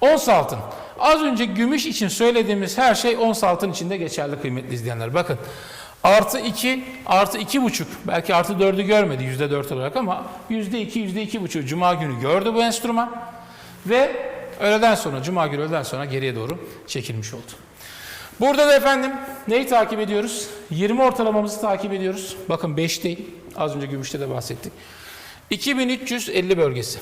Ons altın. Az önce gümüş için söylediğimiz her şey ons altın için de geçerli kıymetli izleyenler. Bakın artı 2, artı iki buçuk, belki artı 4'ü görmedi yüzde 4 olarak ama yüzde 2, yüzde iki buçuk cuma günü gördü bu enstrüman. Ve öğleden sonra, cuma günü öğleden sonra geriye doğru çekilmiş oldu. Burada da efendim neyi takip ediyoruz? 20 ortalamamızı takip ediyoruz. Bakın 5 değil. Az önce gümüşte de bahsettik. 2350 bölgesi.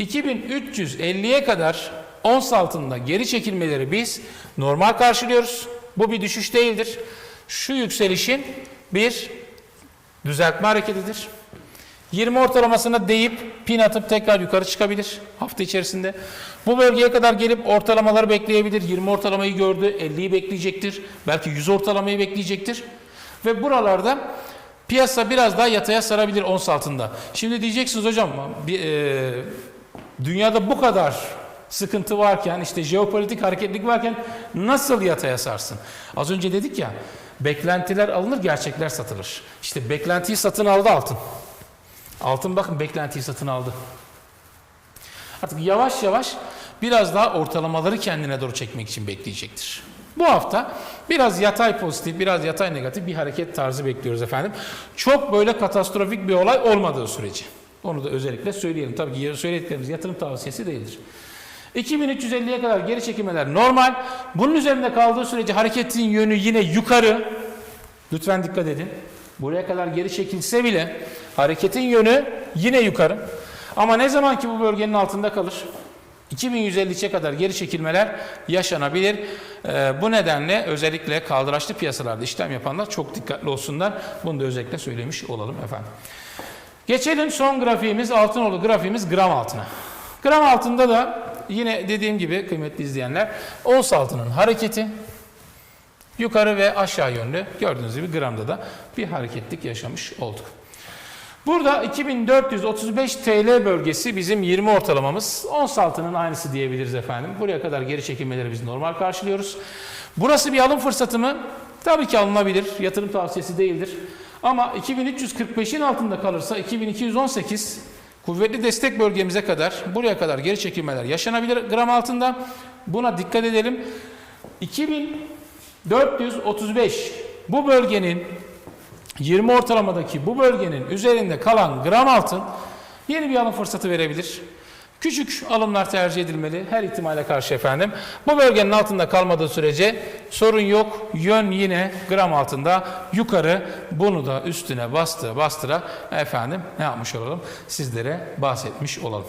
2350'ye kadar ons altında geri çekilmeleri biz normal karşılıyoruz. Bu bir düşüş değildir. Şu yükselişin bir düzeltme hareketidir. 20 ortalamasına değip pin atıp tekrar yukarı çıkabilir hafta içerisinde. Bu bölgeye kadar gelip ortalamaları bekleyebilir. 20 ortalamayı gördü, 50'yi bekleyecektir. Belki 100 ortalamayı bekleyecektir. Ve buralarda piyasa biraz daha yataya sarabilir ons altında. Şimdi diyeceksiniz hocam e, dünyada bu kadar sıkıntı varken işte jeopolitik hareketlilik varken nasıl yataya sarsın? Az önce dedik ya beklentiler alınır gerçekler satılır. İşte beklentiyi satın aldı altın. Altın bakın beklentiyi satın aldı. Artık yavaş yavaş biraz daha ortalamaları kendine doğru çekmek için bekleyecektir. Bu hafta biraz yatay pozitif, biraz yatay negatif bir hareket tarzı bekliyoruz efendim. Çok böyle katastrofik bir olay olmadığı sürece. Onu da özellikle söyleyelim. Tabii ki söylediklerimiz yatırım tavsiyesi değildir. 2350'ye kadar geri çekilmeler normal. Bunun üzerinde kaldığı sürece hareketin yönü yine yukarı. Lütfen dikkat edin. Buraya kadar geri çekilse bile hareketin yönü yine yukarı. Ama ne zaman ki bu bölgenin altında kalır? 2153'e kadar geri çekilmeler yaşanabilir. Ee, bu nedenle özellikle kaldıraçlı piyasalarda işlem yapanlar çok dikkatli olsunlar. Bunu da özellikle söylemiş olalım efendim. Geçelim son grafiğimiz Altınoğlu grafiğimiz gram altına. Gram altında da yine dediğim gibi kıymetli izleyenler ons altının hareketi yukarı ve aşağı yönlü gördüğünüz gibi gramda da bir hareketlik yaşamış olduk. Burada 2435 TL bölgesi bizim 20 ortalamamız. Ons altının aynısı diyebiliriz efendim. Buraya kadar geri çekilmeleri biz normal karşılıyoruz. Burası bir alım fırsatı mı? Tabii ki alınabilir. Yatırım tavsiyesi değildir. Ama 2345'in altında kalırsa 2218 kuvvetli destek bölgemize kadar buraya kadar geri çekilmeler yaşanabilir gram altında. Buna dikkat edelim. 2435 bu bölgenin 20 ortalamadaki bu bölgenin üzerinde kalan gram altın yeni bir alım fırsatı verebilir. Küçük alımlar tercih edilmeli her ihtimale karşı efendim. Bu bölgenin altında kalmadığı sürece sorun yok. Yön yine gram altında yukarı. Bunu da üstüne bastı bastıra efendim ne yapmış olalım? Sizlere bahsetmiş olalım.